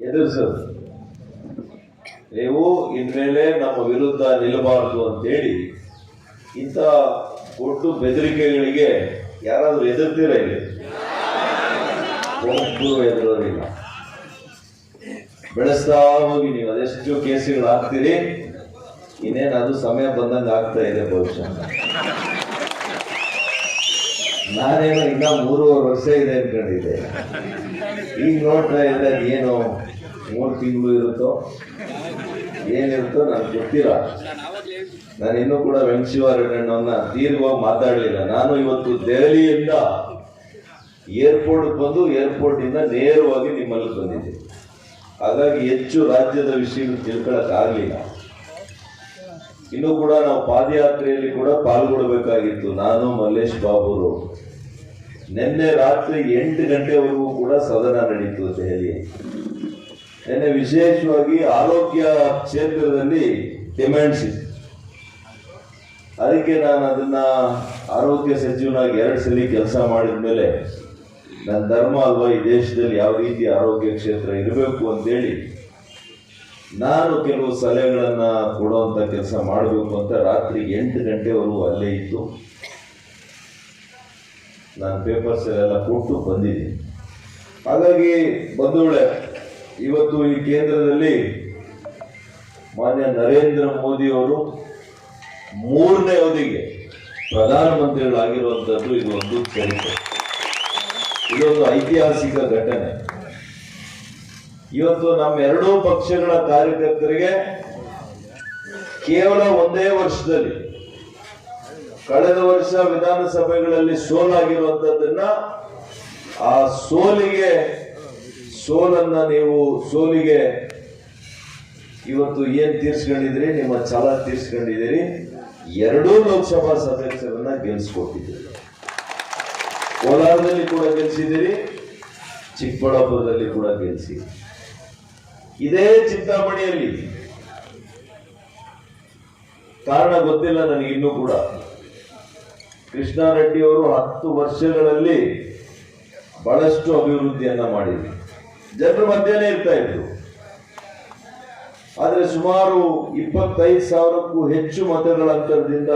ಎದುರಿಸೋದು ನೀವು ಇನ್ಮೇಲೆ ನಮ್ಮ ವಿರುದ್ಧ ನಿಲ್ಲಬಾರದು ಅಂತೇಳಿ ಇಂಥ ಒಟ್ಟು ಬೆದರಿಕೆಗಳಿಗೆ ಯಾರಾದರೂ ಎದುರ್ತೀರ ಇಲ್ಲಿ? ಒಬ್ಬರು ಎದುರೋದಿಲ್ಲ ಬೆಳೆಸ್ತಾ ಹೋಗಿ ನೀವು ಅದೆಷ್ಟು ಕೇಸುಗಳು ಹಾಕ್ತೀರಿ ಇನ್ನೇನು ಅದು ಸಮಯ ಬಂದಂಗೆ ಆಗ್ತಾ ಇದೆ ಬಹುಶಃ. ನಾನೇನೋ ಇನ್ನ ಮೂರುವರೆ ವರ್ಷ ಇದೆ ಅನ್ಕೊಂಡಿದ್ದೆ ಈಗ ನೋಡ್ತಾ ಇದ್ದೆ ಏನು ಮೂರು ತಿಂಗಳು ಇರುತ್ತೋ, ಏನಿರುತ್ತೋ ನನಗೆ ಗೊತ್ತಿಲ್ಲ. ನಾನು ಇನ್ನೂ ಕೂಡ ವೆಂಕಶಿವಾರಣ್ಣವನ್ನ ದೀರ್ಘವಾಗಿ ಮಾತಾಡಲಿಲ್ಲ. ನಾನು ಇವತ್ತು ದೆಹಲಿಯಿಂದ ಏರ್ಪೋರ್ಟ್ ಬಂದು ಏರ್ಪೋರ್ಟ್ ಇಂದ ನೇರವಾಗಿ ನಿಮ್ಮಲ್ಲಿ ಬಂದಿದ್ದೆ. ಹಾಗಾಗಿ ಹೆಚ್ಚು ರಾಜ್ಯದ ವಿಷಯ ತಿಳ್ಕೊಳಕ್ ಆಗ್ಲಿಲ್ಲ ಇನ್ನು ಕೂಡ ನಾವು ಪಾದಯಾತ್ರೆಯಲ್ಲಿ ಕೂಡ ಪಾಲ್ಗೊಳ್ಬೇಕಾಗಿತ್ತು ನಾನು ಮಲ್ಲೇಶ್ ಬಾಬುರು ನಿನ್ನೆ ರಾತ್ರಿ ಎಂಟು ಗಂಟೆವರೆಗೂ ಕೂಡ ಸದನ ನಡೀತು ದೆಹಲಿ. ನಿನ್ನೆ ವಿಶೇಷವಾಗಿ ಆರೋಗ್ಯ ಕ್ಷೇತ್ರದಲ್ಲಿ ಡಿಮ್ಯಾಂಡ್ಸ್ ಇತ್ತು. ಅದಕ್ಕೆ ನಾನು ಅದನ್ನ ಆರೋಗ್ಯ ಸಚಿವನಾಗಿ ಎರಡು ಸಲ ಕೆಲಸ ಮಾಡಿದ ಮೇಲೆ ನನ್ನ ಧರ್ಮ ಅಲ್ವಾ ಈ ದೇಶದಲ್ಲಿ ಯಾವ ರೀತಿ ಆರೋಗ್ಯ ಕ್ಷೇತ್ರ ಇರಬೇಕು ಅಂತೇಳಿ ನಾನು ಕೆಲವು ಸಲಹೆಗಳನ್ನು ಕೊಡುವಂಥ ಕೆಲಸ ಮಾಡಬೇಕು ಅಂತ ರಾತ್ರಿ ಎಂಟು ಗಂಟೆವರೆಗೂ ಅಲ್ಲೇ ಇದ್ದು, ನಾನು ಪೇಪರ್ಸ್ ಎಲ್ಲ ಕೊಟ್ಟು ಬಂದಿದ್ದೀನಿ. ಹಾಗಾಗಿ ಬಂಧುಗಳೇ, ಇವತ್ತು ಈ ಕೇಂದ್ರದಲ್ಲಿ ಮಾನ್ಯ ನರೇಂದ್ರ ಮೋದಿಯವರು ಮೂರನೇ ಅವಧಿಗೆ ಪ್ರಧಾನಮಂತ್ರಿಗಳಾಗಿರುವಂಥದ್ದು ಇದು ಒಂದು ಚರಿತ್ರೆ. ಇದೊಂದು ಐತಿಹಾಸಿಕ ಘಟನೆ. ಇವತ್ತು ನಮ್ಮ ಎರಡೂ ಪಕ್ಷಗಳ ಕಾರ್ಯಕರ್ತರಿಗೆ ಕೇವಲ ಒಂದೇ ವರ್ಷದಲ್ಲಿ ಕಳೆದ ವರ್ಷ ವಿಧಾನಸಭೆಗಳಲ್ಲಿ ಸೋಲಾಗಿರುವಂತದ್ದನ್ನ ಆ ಸೋಲಿಗೆ, ಸೋಲನ್ನ ನೀವು ಸೋಲಿಗೆ ಇವತ್ತು ಏನ್ ತೀರ್ಸ್ಕೊಂಡಿದ್ದೀರಿ? ನಿಮ್ಮ ಛಲ ತೀರ್ಸ್ಕೊಂಡಿದ್ದೀರಿ. ಎರಡೂ ಲೋಕಸಭಾ ಸದಸ್ಯರನ್ನ ಗೆಲ್ಸ್ಕೊಟ್ಟಿದ್ದೀರಿ. ಕೋಲಾರದಲ್ಲಿ ಕೂಡ ಗೆಲ್ಸಿದ್ದೀರಿ, ಚಿಕ್ಕಬಳ್ಳಾಪುರದಲ್ಲಿ ಕೂಡ ಗೆಲ್ಸಿ ಇದೇ ಚಿಂತಾಮಣಿಯಲ್ಲಿ. ಕಾರಣ ಗೊತ್ತಿಲ್ಲ ನನಗೆ ಇನ್ನೂ ಕೂಡ. ಕೃಷ್ಣಾರೆಡ್ಡಿ ಅವರು ಹತ್ತು ವರ್ಷಗಳಲ್ಲಿ ಬಹಳಷ್ಟು ಅಭಿವೃದ್ಧಿಯನ್ನ ಮಾಡಿದ್ರು. ಜನರ ಮಧ್ಯೆನೇ ಇರ್ತಾ ಇದ್ರು. ಆದ್ರೆ ಸುಮಾರು ಇಪ್ಪತ್ತೈದು ಸಾವಿರಕ್ಕೂ ಹೆಚ್ಚು ಮತಗಳ ಅಂತರದಿಂದ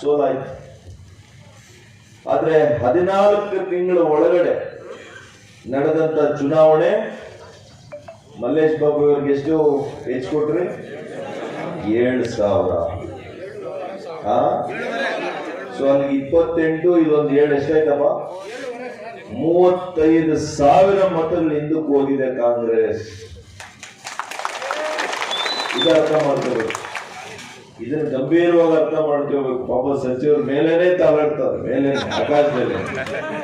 ಸೋಲಾಯಿತು. ಆದ್ರೆ ಹದಿನಾಲ್ಕು ತಿಂಗಳ ಒಳಗಡೆ ನಡೆದಂತ ಚುನಾವಣೆ ಮಲ್ಲೇಶ್ ಬಾಬು ಇವ್ರಿಗೆ ಎಷ್ಟು ಹೆಚ್ಚು ಕೊಟ್ರಿ? ಏಳು ಸಾವಿರ. ಸೊ ಅಲ್ಲಿ ಇಪ್ಪತ್ತೆಂಟು, ಇದೊಂದು ಏಳು ಎಷ್ಟಾಯ್ತಪ್ಪ? ಮೂವತ್ತೈದು ಸಾವಿರ ಮತಗಳು ಹಿಂದಕ್ಕೆ ಹೋಗಿದೆ ಕಾಂಗ್ರೆಸ್. ಇದು ಅರ್ಥ ಮಾಡ್ಕೋಬೇಕು. ಇದನ್ನ ಗಂಭೀರವಾಗಿ ಅರ್ಥ ಮಾಡ್ಕೋಬೇಕು. ಪಾಪ ಸಚಿವರು ಮೇಲೇನೆ ತಾಲಾಡ್ತಾರೆ ಮೇಲೆ ಆಕಾಶದಲ್ಲಿ.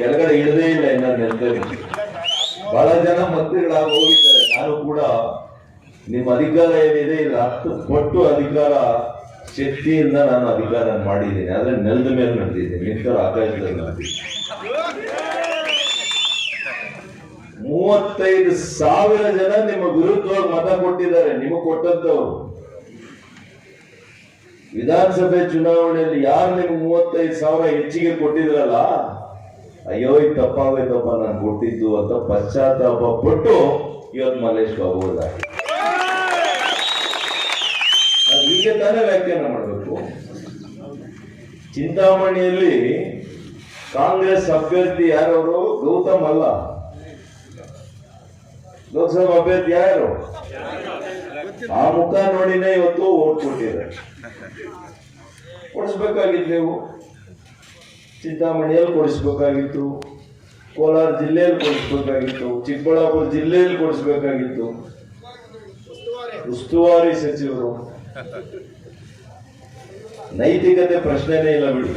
ಕೆಳಗಡೆ ಇಡದೇ ಇಲ್ಲ ಇನ್ನೊಂದು ಬಹಳ ಜನ ಮಂತ್ರಿಗಳಾಗಿ ಹೋಗಿದ್ದಾರೆ. ನಾನು ಕೂಡ ನಿಮ್ಮ ಅಧಿಕಾರ ಏನಿದೆ, ಇಲ್ಲ ಹತ್ತು ಪಟ್ಟು ಅಧಿಕಾರ, ಶಕ್ತಿಯಿಂದ ನಾನು ಅಧಿಕಾರ ಮಾಡಿದ್ದೀನಿ. ಆದ್ರೆ ನೆಲದ ಮೇಲೆ ನಡೆದಿದ್ದೀನಿ. ನಿಂತರ ಆಕಾಶದಲ್ಲಿ ನಡೆದಿದ್ದೀನಿ ಮೂವತ್ತೈದು ಸಾವಿರ ಜನ ನಿಮ್ಮ ವಿರುದ್ಧವಾಗಿ ಮತ ಕೊಟ್ಟಿದ್ದಾರೆ. ನಿಮಗೆ ಕೊಟ್ಟಂತವ್ರು ವಿಧಾನಸಭೆ ಚುನಾವಣೆಯಲ್ಲಿ ಯಾರು ನಿಮ್ಗೆ ಮೂವತ್ತೈದು ಸಾವಿರ ಹೆಚ್ಚಿಗೆ ಕೊಟ್ಟಿದ್ರಲ್ಲ? ಅಯ್ಯೋ ಇದು ತಪ್ಪಾಗೋಯ್ತಪ್ಪ ನಾನು ಕೊಟ್ಟಿದ್ದು ಅಂತ ಪಶ್ಚಾತ್ತಾಪ ಪಟ್ಟು ಇವತ್ತು ಹೋದಾಗೆ ನಾವು ಹೀಗೆ ತಾನೇ ವ್ಯಾಖ್ಯಾನ ಮಾಡಬೇಕು. ಚಿಂತಾಮಣಿಯಲ್ಲಿ ಕಾಂಗ್ರೆಸ್ ಅಭ್ಯರ್ಥಿ ಯಾರವರು? ಗೌತಮ್ ಅಲ್ಲ. ಲೋಕಸಭಾ ಅಭ್ಯರ್ಥಿ ಯಾರು? ಆ ಮುಖ ನೋಡಿನೇ ಇವತ್ತು ಓಟ್ ಕೊಟ್ಟಿದ್ದಾರೆ ಕೊಡಿಸ್ಬೇಕಾಗಿತ್ತು ನೀವು? ಚಿಂತಾಮಣಿಯಲ್ಲಿ ಕೊಡಿಸ್ಬೇಕಾಗಿತ್ತು, ಕೋಲಾರ ಜಿಲ್ಲೆಯಲ್ಲಿ ಕೊಡಿಸ್ಬೇಕಾಗಿತ್ತು, ಚಿಕ್ಕಬಳ್ಳಾಪುರ ಜಿಲ್ಲೆಯಲ್ಲಿ ಕೊಡಿಸ್ಬೇಕಾಗಿತ್ತು. ಉಸ್ತುವಾರಿ ಸಚಿವರು. ನೈತಿಕತೆ ಪ್ರಶ್ನೆನೇ ಇಲ್ಲ ಬಿಡಿ.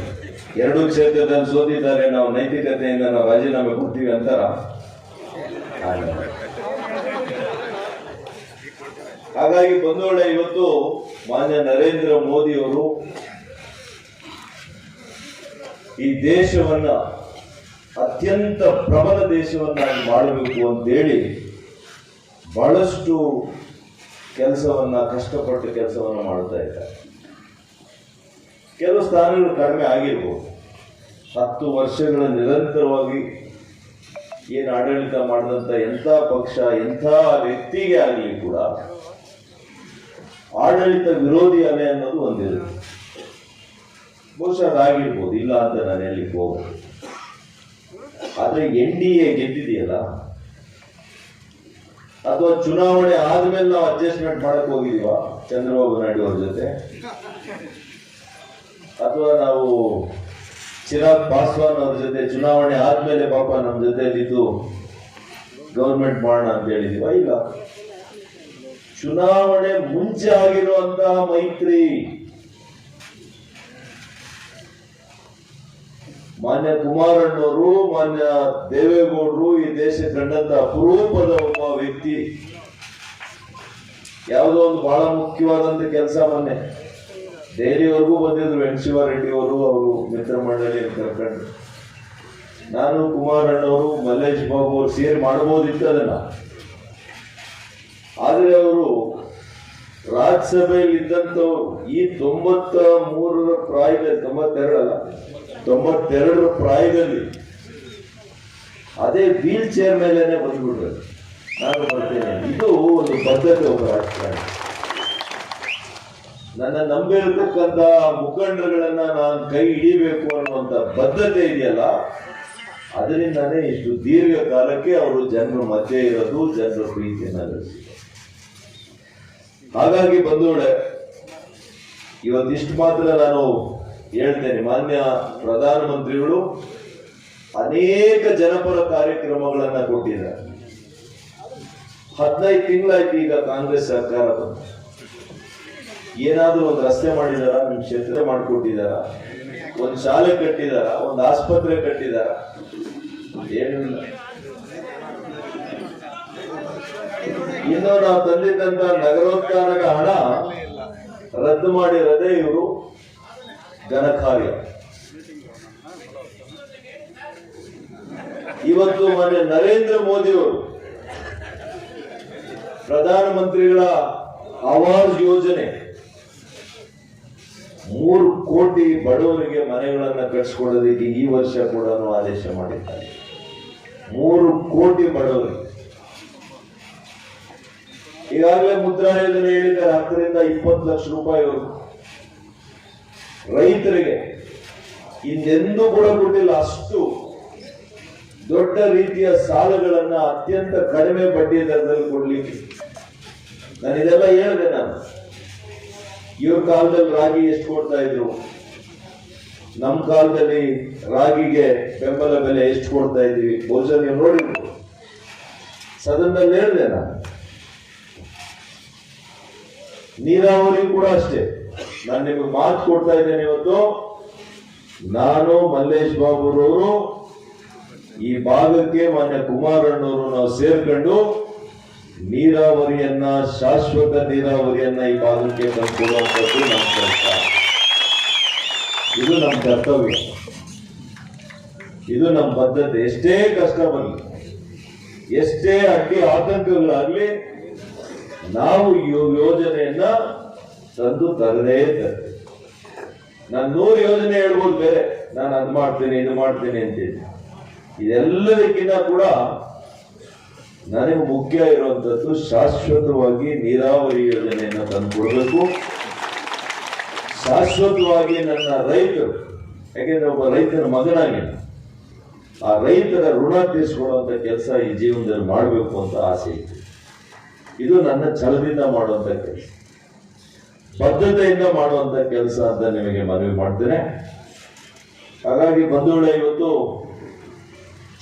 ಎರಡು ಕ್ಷೇತ್ರದಲ್ಲಿ ಸೋತಿದ್ದಾರೆ, ನಾವು ನೈತಿಕತೆಯಿಂದ ನಾವು ರಾಜೀನಾಮೆ ಕೊಡ್ತೀವಿ ಅಂತಾರ? ಹಾಗಾಗಿ ಬಂಧುಗಳೇ ಇವತ್ತು ಮಾನ್ಯ ನರೇಂದ್ರ ಮೋದಿ ಅವರು ಈ ದೇಶವನ್ನ ಅತ್ಯಂತ ಪ್ರಬಲ ದೇಶವನ್ನಾಗಿ ಮಾಡಬೇಕು ಅಂತೇಳಿ ಬಹಳಷ್ಟು ಕೆಲಸವನ್ನ, ಕಷ್ಟಪಟ್ಟು ಕೆಲಸವನ್ನ ಮಾಡ್ತಾ ಇದ್ದಾರೆ. ಕೆಲವು ಸ್ಥಾನಗಳು ಕಡಿಮೆ ಆಗಿರ್ಬೋದು. ಹತ್ತು ವರ್ಷಗಳ ನಿರಂತರವಾಗಿ ಏನು ಆಡಳಿತ ಮಾಡಿದಂತ ಎಂಥ ಪಕ್ಷ, ಎಂಥ ವ್ಯಕ್ತಿಗೆ ಆಗಲಿ ಕೂಡ ಆಡಳಿತ ವಿರೋಧಿ ಅಲೆ ಅನ್ನೋದು ಒಂದಿರುತ್ತೆ. ಬಹುಶಃ ಅದಾಗಿರ್ಬೋದು ಇಲ್ಲ ಅಂತ ನಾನು ಹೇಳಲಿಕ್ಕೆ ಹೋಗ ಆದರೆ ಎನ್ ಡಿ ಎ ಗೆದ್ದಿದೆಯಲ್ಲ, ಅಥವಾ ಚುನಾವಣೆ ಆದ್ಮೇಲೆ ನಾವು ಅಡ್ಜಸ್ಟ್ಮೆಂಟ್ ಮಾಡಕ್ ಹೋಗಿದೀವ ಚಂದ್ರಬಾಬು ನಾಯ್ಡು ಅವ್ರ ಜೊತೆ, ಅಥವಾ ನಾವು ಚಿರಾಗ್ ಪಾಸ್ವಾನ್ ಅವ್ರ ಜೊತೆ ಚುನಾವಣೆ ಆದ್ಮೇಲೆ ಪಾಪ ನಮ್ಮ ಜೊತೆ ಇದ್ದು ಗೌರ್ಮೆಂಟ್ ಮಾಡೋಣ ಅಂತ ಹೇಳಿದೀವ, ಇಲ್ಲ. ಚುನಾವಣೆ ಮುಂಚೆ ಆಗಿರುವಂತಹ ಮೈತ್ರಿ ಮಾನ್ಯ ಕುಮಾರಣ್ಣವರು, ಮಾನ್ಯ ದೇವೇಗೌಡರು, ಈ ದೇಶ ಕಂಡಂತ ಅಪರೂಪದ ಒಬ್ಬ ವ್ಯಕ್ತಿ. ಯಾವುದೋ ಒಂದು ಬಹಳ ಮುಖ್ಯವಾದಂತ ಕೆಲಸ ಮೊನ್ನೆ. ದೆಹಲಿವರೆಗೂ ಬಂದಿದ್ರು ವೆಂಕಟಶಿವಾರೆಡ್ಡಿ ಅವರು ಅವರು ಮಿತ್ರ ಮಂಡಳಿ ಕರ್ಕೊಂಡು. ನಾನು, ಕುಮಾರಣ್ಣವರು, ಮಲ್ಲೇಶ್ ಬಾಬು ಅವರು ಸೇರಿ ಮಾಡಬಹುದಿತ್ತು ಅದನ್ನ. ಆದ್ರೆ ಅವರು ರಾಜ್ಯಸಭೆಯಲ್ಲಿ ಇದ್ದಂಥವ್ರು ಈ ತೊಂಬತ್ತ ಮೂರರ ಪ್ರಾಯದಲ್ಲಿ, ತೊಂಬತ್ತೆರಡಲ್ಲ ತೊಂಬತ್ತೆರಡರ ಪ್ರಾಯದಲ್ಲಿ ಅದೇ ವೀಲ್ ಚೇರ್ ಮೇಲೇನೆ ಬಂದ್ಬಿಟ್ರೆ. ನಾನು ಬರ್ತೇನೆ. ಇದು ಒಂದು ಬದ್ಧತೆ ಒಬ್ಬ ರಾಜಕಾರಣಿ. ನನ್ನ ನಂಬಿರತಕ್ಕಂತ ಮುಖಂಡರುಗಳನ್ನ ನಾನು ಕೈ ಹಿಡಿಬೇಕು ಅನ್ನುವಂತ ಬದ್ಧತೆ ಇದೆಯಲ್ಲ, ಅದರಿಂದಾನೇ ಇಷ್ಟು ದೀರ್ಘ ಕಾಲಕ್ಕೆ ಅವರು ಜನರ ಮಧ್ಯೆ ಇರೋದು, ಜನರ ಪ್ರೀತಿಯನ್ನ ಗಳಿಸಿದ್ರು ಹಾಗಾಗಿ ಬಂಧುಗಳೇ, ಇವತ್ತಿಷ್ಟು ಮಾತ್ರ ನಾನು ಹೇಳ್ತೇನೆ, ಮಾನ್ಯ ಪ್ರಧಾನಮಂತ್ರಿಗಳು, ಅನೇಕ ಜನಪರ ಕಾರ್ಯಕ್ರಮಗಳನ್ನ ಕೊಟ್ಟಿದ್ದಾರೆ. ಹದಿನೈದು ತಿಂಗಳಾಯ್ತು ಈಗ ಕಾಂಗ್ರೆಸ್ ಸರ್ಕಾರ ಬಂತು. ಏನಾದರೂ ಒಂದು ರಸ್ತೆ ಮಾಡಿದಾರ ನಿಮ್ ಕ್ಷೇತ್ರ ಮಾಡಿಕೊಟ್ಟಿದಾರ, ಒಂದು ಶಾಲೆ ಕಟ್ಟಿದಾರ, ಒಂದು ಆಸ್ಪತ್ರೆ ಕಟ್ಟಿದಾರ? ಏನಿಲ್ಲ. ಇನ್ನು ನಾವು ತಂದಿದ್ದಂತ ನಗರೋತ್ಥಾನದ ಹಣ ರದ್ದು ಮಾಡಿರೋದೇ ಇವರು. ಘನಕಾರ್ಯ ಇವತ್ತು ಮಾನ್ಯ ನರೇಂದ್ರ ಮೋದಿಯವರು ಪ್ರಧಾನಮಂತ್ರಿಗಳ ಆವಾಸ್ ಯೋಜನೆ ಮೂರು ಕೋಟಿ ಬಡವರಿಗೆ ಮನೆಗಳನ್ನ ಕಟ್ಸ್ಕೊಳ್ಳೋದಕ್ಕೆ ಈ ವರ್ಷ ಕೂಡ ಆದೇಶ ಮಾಡಿದ್ದಾರೆ. ಮೂರು ಕೋಟಿ ಬಡವರಿಗೆ. ಈಗಾಗಲೇ ಮುದ್ರಾ ಯೋಜನೆ ಹೇಳಿದ್ದಾರೆ, ಹತ್ತರಿಂದ ಇಪ್ಪತ್ತು ಲಕ್ಷ ರೂಪಾಯಿವರೆಗೂ ರೈತರಿಗೆ ಇನ್ನೆಂದೂ ಕೂಡ ಕೊಟ್ಟಿಲ್ಲ ಅಷ್ಟು ದೊಡ್ಡ ರೀತಿಯ ಸಾಲಗಳನ್ನ ಅತ್ಯಂತ ಕಡಿಮೆ ಬಡ್ಡಿ ದರದಲ್ಲಿ ಕೊಡ್ಲಿಕ್ಕೆ. ನಾನು ಇದೆಲ್ಲ ಹೇಳಿದೆ ನಾನು. ಇವ್ರ ಕಾಲದಲ್ಲಿ ರಾಗಿ ಎಷ್ಟು ಕೊಡ್ತಾ ಇದ್ರು? ನಮ್ಮ ಕಾಲದಲ್ಲಿ ರಾಗಿಗೆ ಬೆಂಬಲ ಬೆಲೆ ಎಷ್ಟು ಕೊಡ್ತಾ ಇದೀವಿ ಬಹುಶಃ ನೀವು ನೋಡಿರ್ಬೋದು. ಸದನದಲ್ಲಿ ಹೇಳಿದೆ ನಾನು. ನೀರಾವರಿ ಕೂಡ ಅಷ್ಟೇ. ನಾನು ನಿಮಗೆ ಮಾತು ಕೊಡ್ತಾ ಇದ್ದೇನೆ ಇವತ್ತು. ನಾನು ಮಲ್ಲೇಶ್ ಬಾಬುರವರು, ಈ ಭಾಗಕ್ಕೆ ಮಾನ್ಯ ಕುಮಾರಣ್ಣವರು ನಾವು ಸೇರ್ಕೊಂಡು ನೀರಾವರಿಯನ್ನ, ಶಾಶ್ವತ ನೀರಾವರಿಯನ್ನ ಈ ಭಾಗಕ್ಕೆ ತಂದುಕೊಡುವಂಥದ್ದು ನಮ್ಮ ಕೆಲಸ ಇದು ನಮ್ಮ ಕರ್ತವ್ಯ. ಇದು ನಮ್ಮ ಬದ್ಧತೆ ಎಷ್ಟೇ ಕಷ್ಟ ಬರಲಿ, ಎಷ್ಟೇ ಅಡ್ಡಿ ಆತಂಕಗಳಾಗಲಿ, ನಾವು ಯೋಜನೆಯನ್ನ ತಂದು ತರದೇ ನಾನು ನೂರು ಯೋಜನೆ ಹೇಳ್ಬೋದು ಬೇರೆ. ನಾನು ಅದು ಮಾಡ್ತೇನೆ, ಇದು ಮಾಡ್ತೇನೆ ಅಂತೇಳಿ ಇದೆಲ್ಲದಕ್ಕಿಂತ ಕೂಡ ನನಗೆ ಮುಖ್ಯ ಇರುವಂತದ್ದು ಶಾಶ್ವತವಾಗಿ ನೀರಾವರಿ ಯೋಜನೆಯನ್ನು ತಂದುಕೊಡ್ಬೇಕು. ಶಾಶ್ವತವಾಗಿ ನನ್ನ ರೈತರು, ಯಾಕೆಂದ್ರೆ ಒಬ್ಬ ರೈತನ ಮಗನಾಗಿ ಆ ರೈತರ ಋಣ ತೀರಿಸ್ಕೊಳ್ಳುವಂತ ಕೆಲಸ ಈ ಜೀವನದಲ್ಲಿ ಮಾಡಬೇಕು ಅಂತ ಆಸೆ ಇತ್ತು. ಇದು ನನ್ನ ಛಲದಿಂದ ಮಾಡುವಂತ ಕೆಲಸ. ಬದ್ಧತೆಯಿಂದ ಮಾಡುವಂತ ಕೆಲಸ ಅಂತ ನಿಮಗೆ ಮನವಿ ಮಾಡ್ತೇನೆ. ಹಾಗಾಗಿ ಬಂಧುಗಳ, ಇವತ್ತು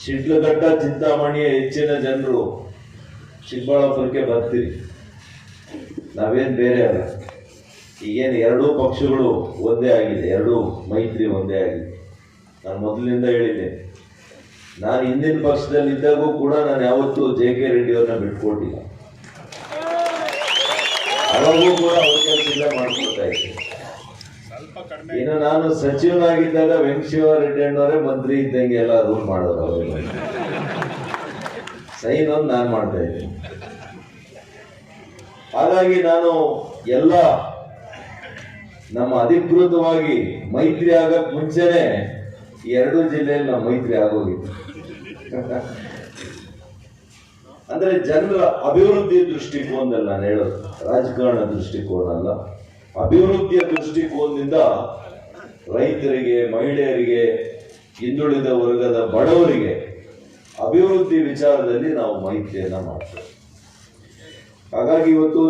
ಶಿಡ್ಲಘಟ್ಟ ಚಿಂತಾಮಣಿಯ ಹೆಚ್ಚಿನ ಜನರು ಚಿಕ್ಕಬಳ್ಳಾಪುರಕ್ಕೆ ಬರ್ತೀರಿ. ನಾವೇನು ಬೇರೆ ಅಲ್ಲ. ಈಗೇನು ಎರಡೂ ಪಕ್ಷಗಳು ಒಂದೇ ಆಗಿದೆ, ಎರಡೂ ಮೈತ್ರಿ ಒಂದೇ ಆಗಿದೆ. ನಾನು ಮೊದಲಿನಿಂದ ಹೇಳಿದ್ದೇನೆ ನಾನು ಹಿಂದಿನ ಪಕ್ಷದಲ್ಲಿದ್ದಾಗೂ ಕೂಡ ನಾನು ಯಾವತ್ತೂ ಜೆ ಕೆ ರೆಡ್ಡಿಯವ್ರನ್ನ ಬಿಟ್ಕೊಟ್ಟಿಲ್ಲ. ಅವಾಗೂ ಕೂಡ ಅವಕಾಶದಿಂದ ಕೆಲಸದಿಂದ ಮಾಡ್ಕೊಡ್ತಾ ಇದ್ದೆ. ಇನ್ನು ನಾನು ಸಚಿವನಾಗಿದ್ದಾಗ ವೆಂಕಟೇಶ್ವರ ರೆಡ್ಡಿ ಅಣ್ಣವರೇ ಮಂತ್ರಿ ಇದ್ದಂಗೆ ಎಲ್ಲ ರೂಲ್ ಮಾಡೋರು ಅವೆಲ್ಲ ಸೈನ್ ಒಂದು ನಾನು ಮಾಡ್ತಾ ಇದ್ದೀನಿ. ಹಾಗಾಗಿ ನಾನು ಎಲ್ಲ ನಮ್ಮ ಅಧಿಕೃತವಾಗಿ ಮೈತ್ರಿ ಆಗಕ್ಕೆ ಮುಂಚೆನೆ ಈ ಎರಡೂ ಜಿಲ್ಲೆಯಲ್ಲಿ ನಾವು ಮೈತ್ರಿ ಆಗೋಗಿತ್ತು. ಅಂದ್ರೆ ಜನರ ಅಭಿವೃದ್ಧಿ ದೃಷ್ಟಿಕೋನದಲ್ಲಿ ನಾನು ಹೇಳೋದು, ರಾಜಕಾರಣ ದೃಷ್ಟಿಕೋನ ಅಲ್ಲ ಅಭಿವೃದ್ಧಿಯ ದೃಷ್ಟಿಕೋನದಿಂದ ರೈತರಿಗೆ, ಮಹಿಳೆಯರಿಗೆ, ಹಿಂದುಳಿದ ವರ್ಗದ ಬಡವರಿಗೆ ಅಭಿವೃದ್ಧಿ ವಿಚಾರದಲ್ಲಿ ನಾವು ಮೈತ್ರಿಯನ್ನ ಮಾಡ್ತೇವೆ. ಹಾಗಾಗಿ ಇವತ್ತು